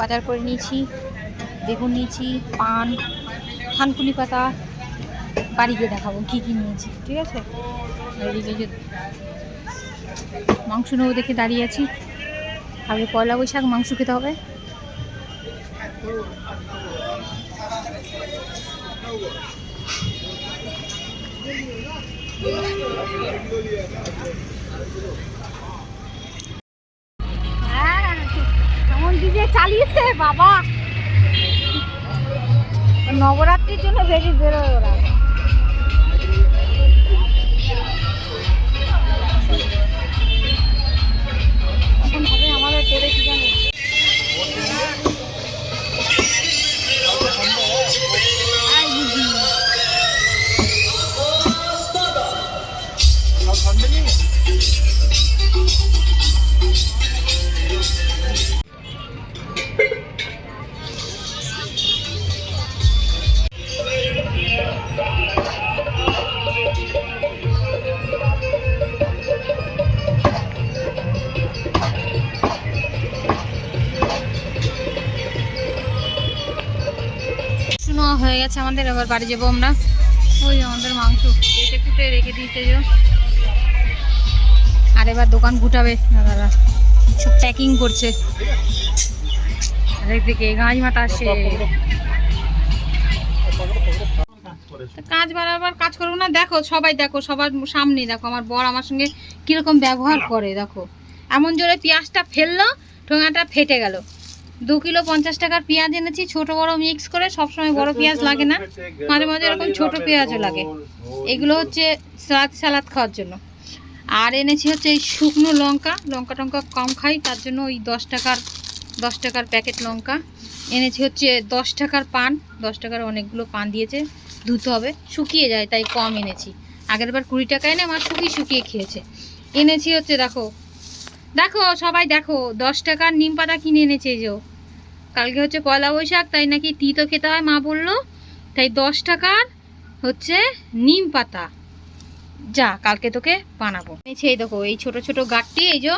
বাজার করে নিয়েছি, বেগুন নিয়েছি, পান, থানকুনি পাতা, বাড়ি গিয়ে দেখাবো কী কী নিয়েছি, ঠিক আছে? মাংস নেব দেখে দাঁড়িয়ে আছি। আগে পয়লা বৈশাখ মাংস খেতে হবে। হ্যাঁ ডিজে চালিয়েছে বাবা। নবরাত্রির জন্য বেরিয়ে বেরোয় ওরা। হয়ে গেছে আমাদের, এবার বাড়ি যাব আমরা। ওই আমাদের মাংস। কেটে কুটে রেখে দিয়েছে যে। আর এবার দোকান গুটাবে দাদারা। সব প্যাকিং করছে। একদিকে গাছ মাথা আসে কাজ বাড়াবার কাজ করব না, দেখো, সবাই দেখো, সবার সামনে দেখো, আমার বর আমার সঙ্গে কীরকম ব্যবহার করে, দেখো। এমন জোরে পেঁয়াজটা ফেলল, ঠোঙাটা ফেটে গেল। দু কিলো পঞ্চাশ টাকার পেঁয়াজ এনেছি, ছোট বড় মিক্স করে, সবসময় বড় পেঁয়াজ লাগে না। মাঝে মাঝে এরকম ছোট পেঁয়াজও লাগে। এগুলো হচ্ছে সালাদ সালাদ খাওয়ার জন্য। আর এনেছি হচ্ছে এই শুকনো লঙ্কা। লঙ্কা টঙ্কা কম খাই, তার জন্য ওই দশ টাকার দশ টাকার প্যাকেট লঙ্কা। এনেছি হচ্ছে দশ টাকার পান। দশ টাকার অনেকগুলো পান দিয়েছে, ধুতে হবে। শুকিয়ে যায়, তাই কম এনেছি। আগের বার কুড়ি টাকা এনে আমার শুকিয়ে শুকিয়ে খেয়েছে। এনেছি হচ্ছে, দেখো দেখো, সবাই দেখো, দশ টাকার নিম পাতা কিনে এনেছে যে। কালকে হচ্ছে পয়লা বৈশাখ, তাই নাকি তিতো খেতে হয়, মা বলল। তাই দশ টাকার হচ্ছে নিম পাতা। যা, কালকে তোকে বানাবো। এই দেখো, এই ছোট ছোট গাঠটি এই যে,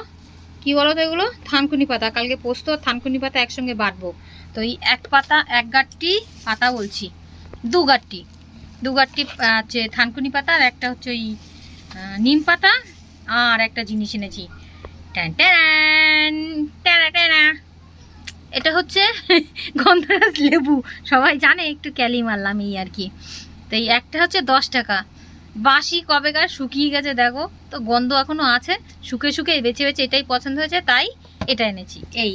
কি বলো তো এগুলো? থানকুনি পাতা। কালকে পোস্ত আর থানকুনি পাতা একসঙ্গে বাটবো। তো এই এক পাতা, এক গাঠটি পাতা বলছি। দু গাঠটি দু গাঠটি হচ্ছে থানকুনি পাতা আর একটা হচ্ছে ওই নিম পাতা আর একটা জিনিস এনেছি। এটা হচ্ছে গন্ধরাজ লেবু। সবাই জানে একটু ক্যালি মারলাম এই আর কি। তো এই একটা হচ্ছে দশ টাকা। বাসি কবেকার শুকিয়ে গেছে, দেখো। তো গন্ধ এখনও আছে। শুকে শুকে বেছে বেছে এটাই পছন্দ হয়েছে, তাই এটা এনেছি। এই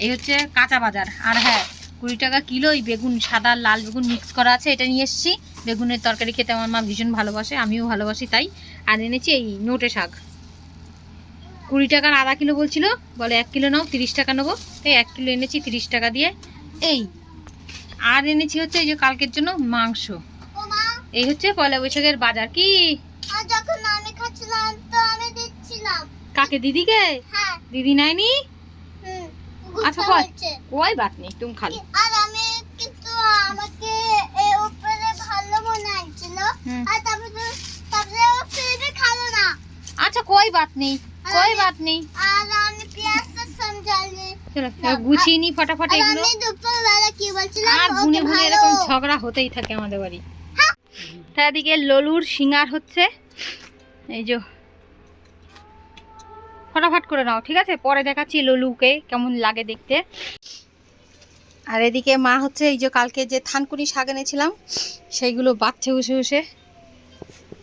এই হচ্ছে কাঁচা বাজার। আর হ্যাঁ কুড়ি টাকা কিলো এই বেগুন, সাদা লাল বেগুন মিক্স করা আছে, এটা নিয়ে এসেছি। বেগুনের তরকারি খেতে আমার মা ভীষণ ভালোবাসে, আমিও ভালোবাসি তাই। আর এনেছি এই নোটে শাক। কুড়ি টাকার আধা কিলো বলছিল বলে এক কিলো নাও তিরিশ টাকা নেব। তাই এক কিলো এনেছি তিরিশ টাকা দিয়ে। এই আর এনেছি হচ্ছে এই যে কালকের জন্য মাংস। এই হচ্ছে পয়লা বৈশাখের বাজার কি? যখন আমি খাচ্ছিলাম তো আমি দিচ্ছিলাম। কাকে দিদিকে? হ্যাঁ। দিদি নাইনি? আচ্ছা, গুছানো কয়? হচ্ছে। বাত নেই তুমি খালি। আর আমি কিন্তু আমাকে এ উপরে ভালো মনে হচ্ছিল আর তারপরে তারপরে ফিরে খালো না। আচ্ছা কই বাত নেই? আমি পেঁয়াজটা সমঝালি চলো গুছিয়ে নি ফটাফট এগুলো আমি দুপুরবেলা কি বলছিলাম আর গুনে গুনে এরকম ঝগড়া হতেই থাকে আমাদের বাড়ি তার দিকে ললুর সিঙ্গার হচ্ছে এই যে ফটাফট করে নাও ঠিক আছে পরে দেখাচ্ছি ললুকে কেমন লাগে দেখতে আর এদিকে মা হচ্ছে এই যে কালকে যে থানকুনি শাক এনেছিলাম সেইগুলো বাচ্চা উসে বসে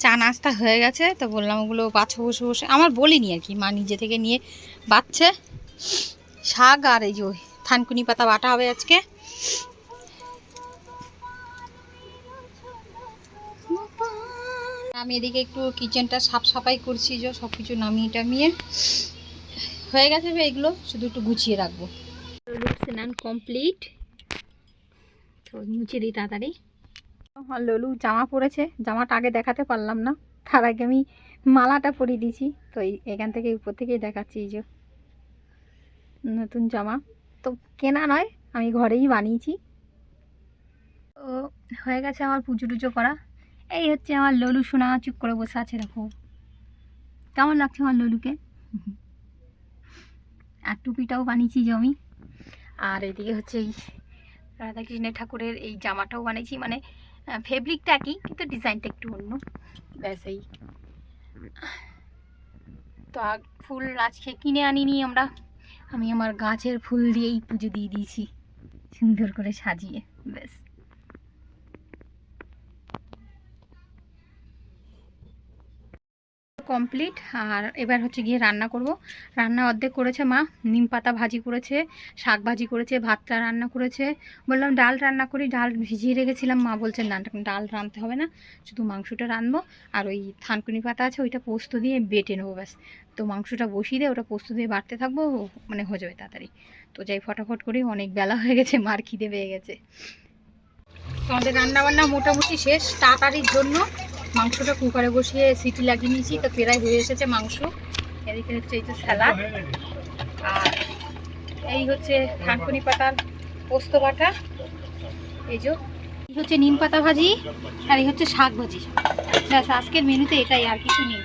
চা নাস্তা হয়ে গেছে, তো বললাম ওগুলো বাচ্চা বসে বসে। আমার বলিনি আর কি, মা নিজে থেকে নিয়ে বাচ্ছে। শাক আর এই যে থানকুনি পাতা বাটা হবে আজকে। আমি এদিকে একটু কিচেনটা সাফ সাফাই করছি যে সব কিছু নামিয়ে টামিয়ে। হয়ে গেছে এগুলো, শুধু একটু গুছিয়ে রাখব। কমপ্লিট। তো মুছে দিই তাড়াতাড়ি। ললু জামা পরেছে জামাটা আগে দেখাতে পারলাম না। তার আগে আমি মালাটা পরিয়ে দিয়েছি। তো এখান থেকে উপর থেকেই দেখাচ্ছি এই যে নতুন জামা। তো কেনা নয়, আমি ঘরেই বানিয়েছি। তো হয়ে গেছে আমার পুজো টুজো করা। এই হচ্ছে আমার ললু সোনা, চুপ করে বসে আছে, দেখো। কেমন লাগছে আমার ললুকে? আর টুপিটাও বানিয়েছি আমি। আর এদিকে হচ্ছে এই রাধাকৃষ্ণ ঠাকুরের এই জামাটাও বানিয়েছি। মানে ফেব্রিকটা একই, কিন্তু ডিজাইনটা একটু অন্য। ব্যাস, এই। তো ফুল আজকে কিনে আনিনি আমরা। আমি আমার গাছের ফুল দিয়েই পুজো দিয়ে দিয়েছি। সুন্দর করে সাজিয়ে, ব্যাস। কমপ্লিট আর এবার হচ্ছে গিয়ে রান্না করব। রান্না অর্ধেক করেছে মা। নিম পাতা ভাজি করেছে, শাক ভাজি করেছে, ভাতটা রান্না করেছে। বললাম, ডাল রান্না করি। ডাল ভিজিয়ে রেখেছিলাম। মা বলছেন, না ডাল রাঁধতে হবে না। শুধু মাংসটা রাঁধবো। আর ওই থানকুনি পাতা আছে, ওইটা পোস্ত দিয়ে বেটে নেব ব্যাস। তো মাংসটা বসিয়ে দিয়ে ওটা পোস্ত দিয়ে বাড়তে থাকব মানে হয়ে যাবে তাড়াতাড়ি। তো যাই, ফটাফট করি অনেক বেলা হয়ে গেছে, মার খিদে পেয়ে গেছে। আমাদের রান্না বান্না মোটামুটি শেষ। তাড়াতাড়ির জন্য মাংসটা কুকারে বসিয়ে সিটি লাগিয়ে নিয়েছি, তো প্রায় হয়ে এসেছে মাংস। এদিকে হচ্ছে এই তো স্যালাড। আর এই হচ্ছে থানকুনি পাতার পোস্ত বাটা। এই যে, এই হচ্ছে নিম পাতা ভাজি, আর এই হচ্ছে শাক ভাজি। ব্যাস, আজকের মেনুতে এটাই, আর কিছু নেই।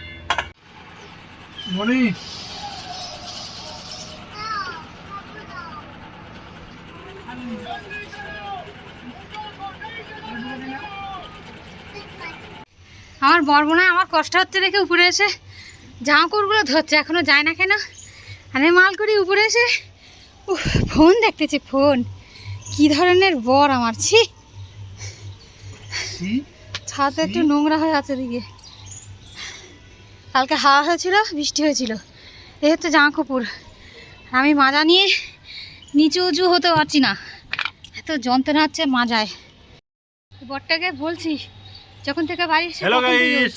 আমার বর্বনা আমার কষ্ট হচ্ছে দেখে উপরে এসে জামা কাপড়গুলো ধরছে এখনও যায় না কেন? আরে মাল করি উপরে এসে। ফোন দেখতেছি ফোন। কি ধরনের বর আমার ছি। ছাদ একটু নোংরা হয়ে আছে দিকে। কালকে হাওয়া হয়েছিল বৃষ্টি হয়েছিল। এই হচ্ছে জামা কাপড় আমি মাজা নিয়ে নিচু উঁচু হতে পারছি না। এত যন্ত্রণা হচ্ছে মাজায়। বরটাকে বলছি যখন থেকে বাড়ি এসে থেকে guys.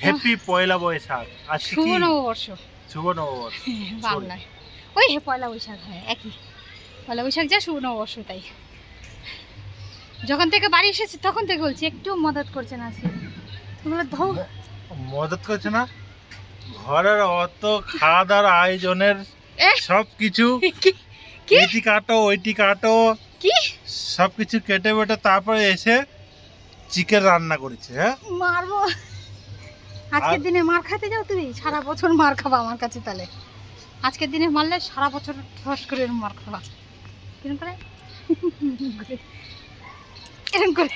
হ্যাপি পয়লা বৈশাখ। আজকে শুভ নববর্ষ। শুভ নববর্ষ। বাংলায়। ওই হে পয়লা বৈশাখ হয় একই। পয়লা বৈশাখ যা শুভ নববর্ষ তাই। যখন থেকে বাড়ি এসেছি তখন থেকে বলছি একটু মদত করছে না সে তোমরা ধো মদত করছে না? ঘরের অত খাওয়া দাওয়ার আয়োজনের? সব কিছু এটি কাটো ওইটি কাটো কি? সব কিছু কেটে বেটে তারপরে এসে চিকেন রান্না করেছে হ্যাঁ? মারবো। আজকের দিনে মার খাইতে যাও তুমি? সারা বছর মার খাবা আমার কাছে তাহলে। আজকের দিনে মারলে সারা বছর ঠস করে মার খাবা। কিরম করে? এরম করে।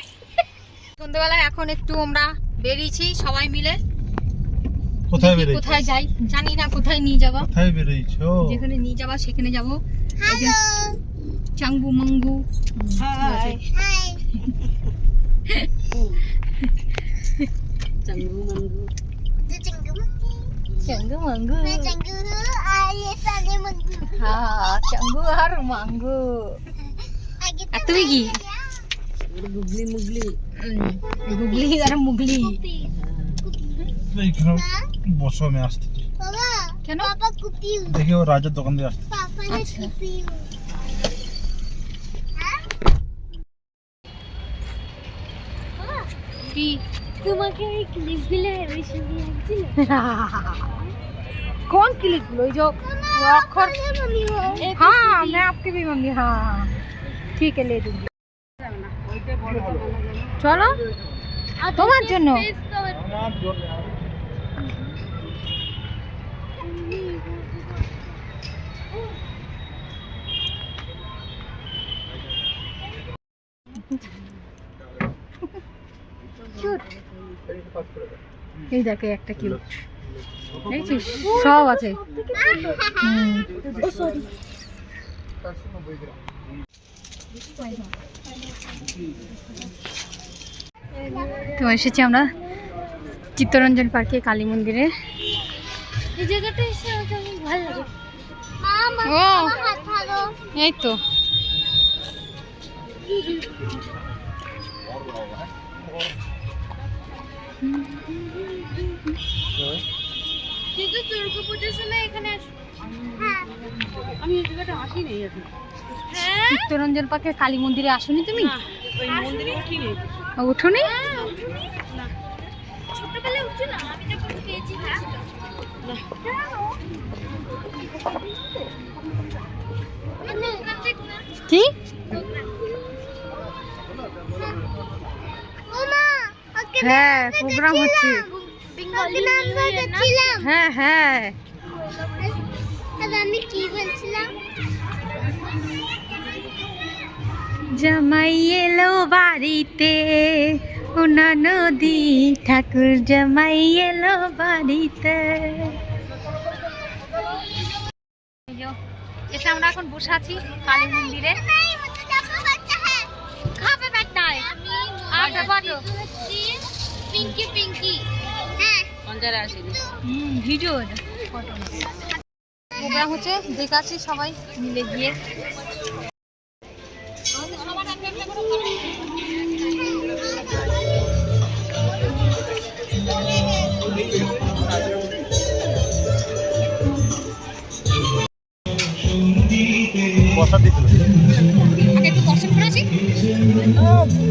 সন্ধ্যেবেলায় এখন একটু আমরা বেরিয়েছি সবাই মিলে। কোথায় দেখি বেরিয়েছো? কোথায় যাই। জানি না কোথায় নিয়ে যাবা। কোথায় বেরিয়েছো? যেখানে নিয়ে যাবা সেখানে যাব। যে চাঙ্গু মাঙ্গু। হাই চাঙ্গু মাঙ্গু Canggu ayah sana manggu. মাঙ্গু Kita আর তুমি কি গুগলি মুগলি উম, গুগলি আর মুগলি বসো আমি আসতেছি কেন. দেখি ও রাজের দোকান দিয়ে আসতে কি তোমাকে এই ক্লিপগুলো বেশি লাগছিল कौन क्लिप लो जो वो अक्षर हाँ मैं आपकी भी मम्मी हाँ ठीक है ले दूंगी চলো তোমার জন্য এই দেখে একটা কিউট দেখছিস সব আছে। তো এসেছি আমরা চিত্তরঞ্জন পার্কে কালী মন্দিরে। এই জায়গাটা এসে ভালো লাগে। ও। আমার হাত ধরো এই তো। কিন্তু দুর্গা পুজোর সময় এখানে হ্যাঁ। আমি এই জায়গাটা আসিনি এখন। হ্যাঁ? চিত্তরঞ্জন পার্কে কালী মন্দিরে আসনি তুমি? ওই উঠোনি? ছোটবেলায় উঠছে না? আমি যখন পেয়েছি কি? হ্যাঁ প্রোগ্রাম হচ্ছে। হ্যাঁ হ্যাঁ। জামাই এলো বাড়িতে ওনা নদী ঠাকুর জামাই এলো বাড়িতে। আমরা এখন বসে আছি কালী মন্দিরে। খাবে পিঙ্কি পিঙ্কি হ্যাঁ। হুম ভিডিও ফটো হচ্ছে দেখাচ্ছি সবাই মিলে গিয়ে।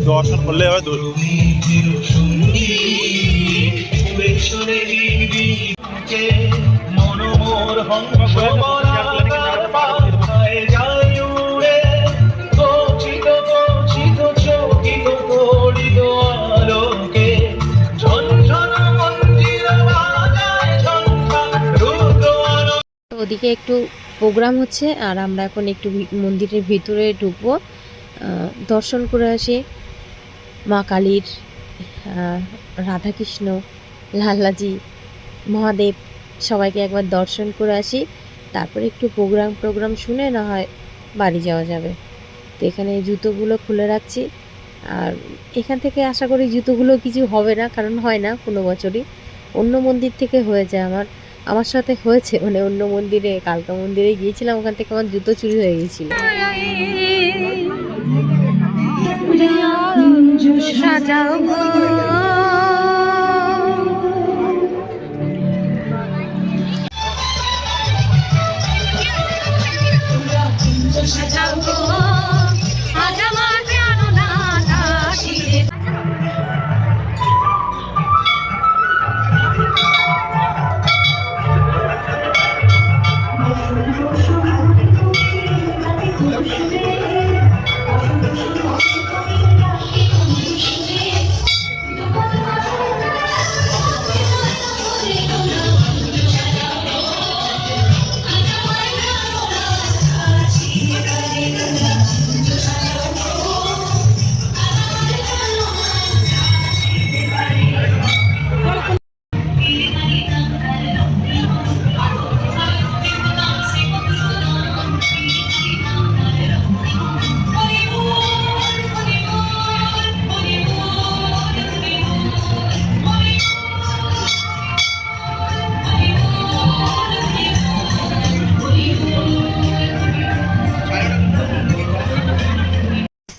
দর্শন করলে হয় দোষ ওদিকে একটু প্রোগ্রাম হচ্ছে, আর আমরা এখন একটু মন্দিরের ভিতরে ঢুকবো। দর্শন করে আসি মা কালীর রাধাকৃষ্ণ লাল্লাজি, মহাদেব, সবাইকে একবার দর্শন করে আসি। তারপরে একটু প্রোগ্রাম প্রোগ্রাম শুনে না হয় বাড়ি যাওয়া যাবে। তো এখানে জুতোগুলো খুলে রাখছি। আর এখান থেকে আশা করি জুতোগুলো কিছু হবে না, কারণ হয় না কোনো বছরই। অন্য মন্দির থেকে হয়ে যায় আমার। আমার সাথে হয়েছে মানে অন্য মন্দিরে, কালকা মন্দিরে গিয়েছিলাম, ওখান থেকে আমার জুতো চুরি হয়ে গেছিল সাজাও গো সাজাও গো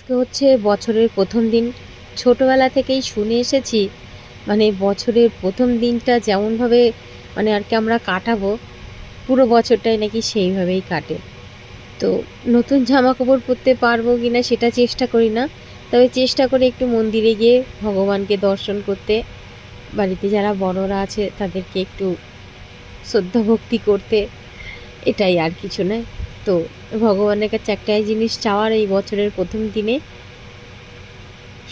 আজকে হচ্ছে বছরের প্রথম দিন, ছোটোবেলা থেকেই শুনে এসেছি মানে বছরের প্রথম দিনটা যেমনভাবে মানে আর কি আমরা কাটাবো, পুরো বছরটাই নাকি সেইভাবেই কাটে। তো নতুন জামা কাপড় পরতে পারব কি না সেটা চেষ্টা করি না, তবে চেষ্টা করি একটু মন্দিরে গিয়ে ভগবানকে দর্শন করতে, বাড়িতে যারা বড়রা আছে তাদেরকে একটু শ্রদ্ধা ভক্তি করতে, এটাই আর কিছু নয়। তো ভগবানের কাছে একটাই জিনিস চাওয়ার এই বছরের প্রথম দিনে।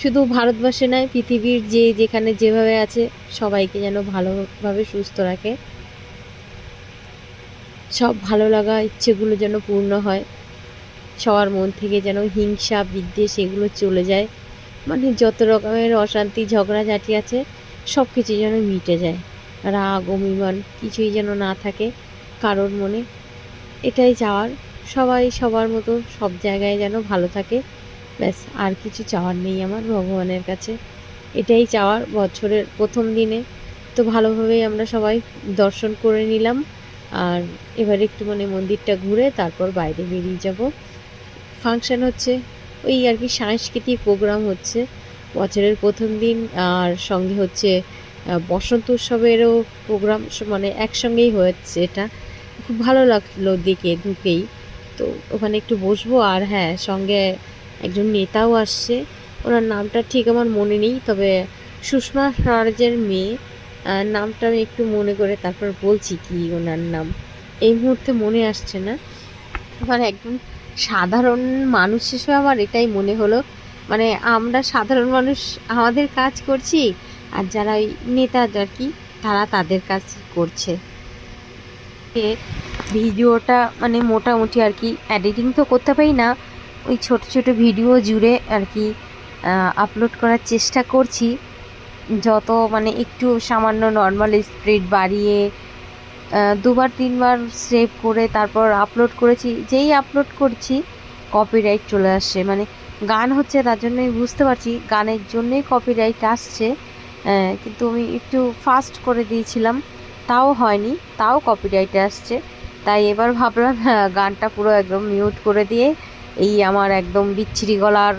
শুধু ভারতবর্ষে নয়, পৃথিবীর যে যেখানে যেভাবে আছে, সবাইকে যেন ভালোভাবে সুস্থ রাখে। সব ভালো লাগা ইচ্ছেগুলো যেন পূর্ণ হয়। সবার মন থেকে যেন হিংসা, বিদ্বেষ এগুলো চলে যায়। মানে যত রকমের অশান্তি, ঝগড়াঝাটি আছে সব কিছু যেন মিটে যায়। রাগ, অভিমান কিছুই যেন না থাকে কারোর মনে। এটাই চাওয়ার সবাই সবার মতো সব জায়গায় যেন ভালো থাকে। ব্যাস, আর কিছু চাওয়ার নেই আমার ভগবানের কাছে। এটাই চাওয়ার বছরের প্রথম দিনে। তো ভালোভাবেই আমরা সবাই দর্শন করে নিলাম। আর এবার একটু মানে মন্দিরটা ঘুরে তারপর বাইরে বেরিয়ে যাব। ফাংশন হচ্ছে ওই আর কি সাংস্কৃতিক প্রোগ্রাম হচ্ছে বছরের প্রথম দিন। আর সঙ্গে হচ্ছে বসন্ত উৎসবেরও প্রোগ্রাম মানে একসঙ্গেই হচ্ছে এটা। খুব ভালো লাগল দেখে ঢুকেই তো ওখানে একটু বসবো। আর হ্যাঁ সঙ্গে একজন নেতাও আসছে। ওনার নামটা ঠিক আমার মনে নেই, তবে সুষমা স্বরাজের মেয়ে নামটা আমি একটু মনে করে তারপর বলছি কি ওনার নাম। এই মুহূর্তে মনে আসছে না। আমার একদম সাধারণ মানুষ হিসেবে আমার এটাই মনে হলো। মানে আমরা সাধারণ মানুষ আমাদের কাজ করছি, আর যারা ওই নেতা আর কি, তারা তাদের কাজ করছে। ভিডিওটা মানে মোটামুটি আর কি এডিটিং তো করতে পারি না। ওই ছোট ছোট ভিডিও জুড়ে আর কি আপলোড করার চেষ্টা করছি। যত মানে একটু সামান্য নর্মাল স্পিড বাড়িয়ে দুবার, তিনবার সেভ করে তারপর আপলোড করেছি। যেই আপলোড করছি কপিরাইট চলে আসছে। মানে গান হচ্ছে তার জন্যই বুঝতে পারছি, গানের জন্যই কপিরাইট আসছে। কিন্তু আমি একটু ফাস্ট করে দিয়েছিলাম, তাও হয়নি, তাও কপিরাইট আসছে। তাই এবার ভাবলাম হ্যাঁ, গানটা পুরো একদম মিউট করে দিয়ে এই আমার একদম বিচ্ছিরি গলার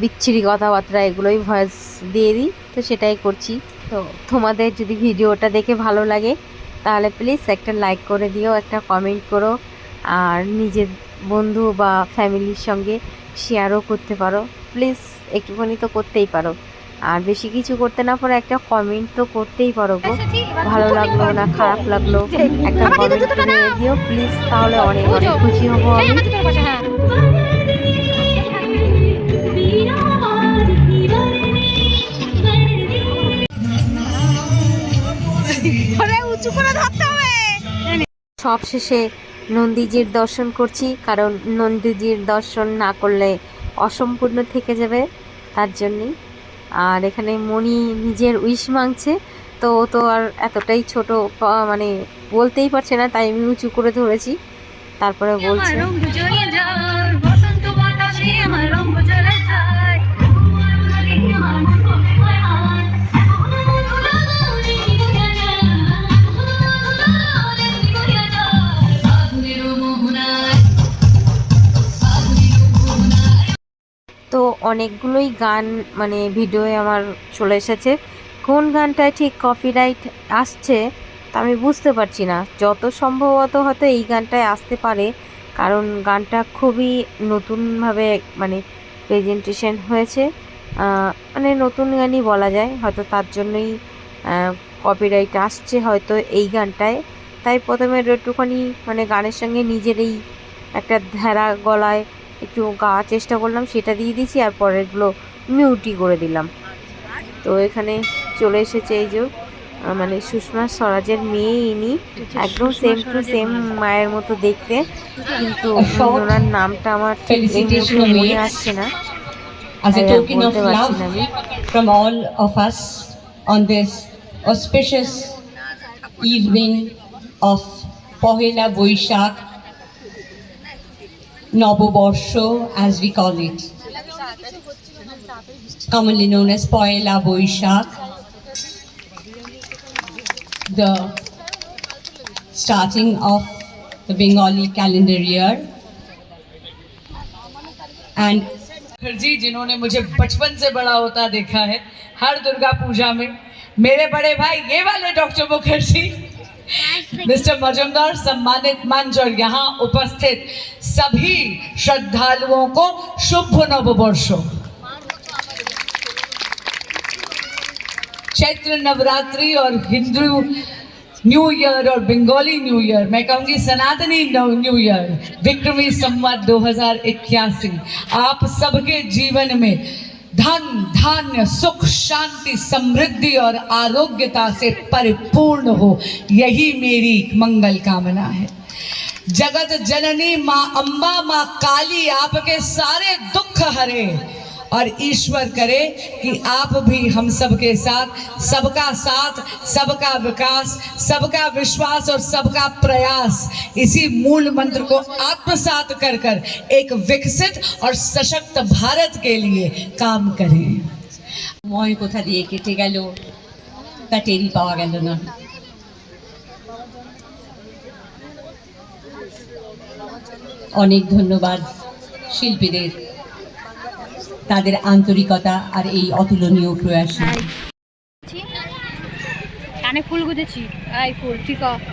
বিচ্ছিরি কথাবার্তা এগুলোই ভয়েস দিয়ে দিই। তো সেটাই করছি। তো তোমাদের যদি ভিডিওটা দেখে ভালো লাগে তাহলে প্লিজ একটা লাইক করে দিও একটা কমেন্ট করো আর নিজের বন্ধু বা ফ্যামিলির সঙ্গে শেয়ারও করতে পারো। প্লিজ একটুখানি তো করতেই পারো। আর বেশি কিছু করতে না পারো একটা কমেন্ট তো করতেই পারো গো। ভালো লাগল না খারাপ লাগল। একটা কমেন্ট করে দিও প্লিজ তাহলে অনেক অনেক খুশি হব এই আমি। হ্যাঁ। উঁচু করে ধরতে হবে। সব শেষে নন্দীজির দর্শন করছি কারণ নন্দীজির দর্শন না করলে অসম্পূর্ণ থেকে যাবে তার জন্যই। আর এখানে মণি নিজের উইশ মাংছে তো ও তো আর এতটাই ছোট মানে বলতেই পারছে না তাই আমি উঁচু করে ধরেছি। তারপরে বলছে অনেকগুলোই গান মানে ভিডিওয়ে আমার চলে এসেছে। কোন গানটায় ঠিক কপিরাইট আসছে তা আমি বুঝতে পারছি না। যত সম্ভবত হয়তো এই গানটায় আসতে পারে, কারণ গানটা খুবই নতুনভাবে মানে প্রেজেন্টেশন হয়েছে। মানে নতুন গানই বলা যায়। হয়তো তার জন্যই কপিরাইট আসছে হয়তো এই গানটায়। তাই প্রথমে একটুখানি মানে গানের সঙ্গে নিজেরই একটা ধ্যারা গলায় একটু গাওয়ার চেষ্টা করলাম সেটা দিয়ে দিয়েছি আর পরেরগুলো মিউটি করে দিলাম। তো এখানে চলে এসেছে এই যে মানে সুষমা স্বরাজের মেয়ে ইনি একদম সেম টু সেম মায়ের মতো দেখতে কিন্তু ওনার নামটা আমার ঠিক এই মুহূর্তে মনে আসছে না। As a token of love from all of us on this auspicious evening of Pohela Boishak, As we call it, commonly known as Pohela Boishak, the starting of the Bengali calendar year. And Mukherjee जिन्होंने मुझे बचपन से बड़ा होता देखा है हर दुर्गा पूजा में मेरे बड़े भाई ये वाले डॉक्टर मुखर्जी मिस्टर मजुमदार सम्मानित मंच और यहाँ उपस्थित सभी श्रद्धालुओं को शुभ नववर्षों। चैत्र नवरात्रि और हिंदू न्यू ईयर और बंगाली न्यू ईयर मैं कहूँगी सनातनी न्यू ईयर विक्रमी संवत 2081 आप सबके जीवन में धन, धान्य, सुख, शांति, समृद्धि और आरोग्यता से परिपूर्ण हो, यही मेरी मंगल कामना है। जगत जननी माँ अम्बा माँ काली, आपके सारे दुख हरे। और ईश्वर करे कि आप भी हम सबके साथ सबका साथ सबका विकास सबका विश्वास और सबका प्रयास इसी मूल मंत्र को आत्मसात कर कर एक विकसित और सशक्त भारत के लिए काम करें সময় কোথা দিয়ে কেটে গেল তা টেরই পাওয়া গেল না অনেক ধন্যবাদ শিল্পীদের তাদের আন্তরিকতা আর এই অতুলনীয় প্রয়াসে কানে ফুল গুঁজেছি। এই ফুল ঠিক আছে।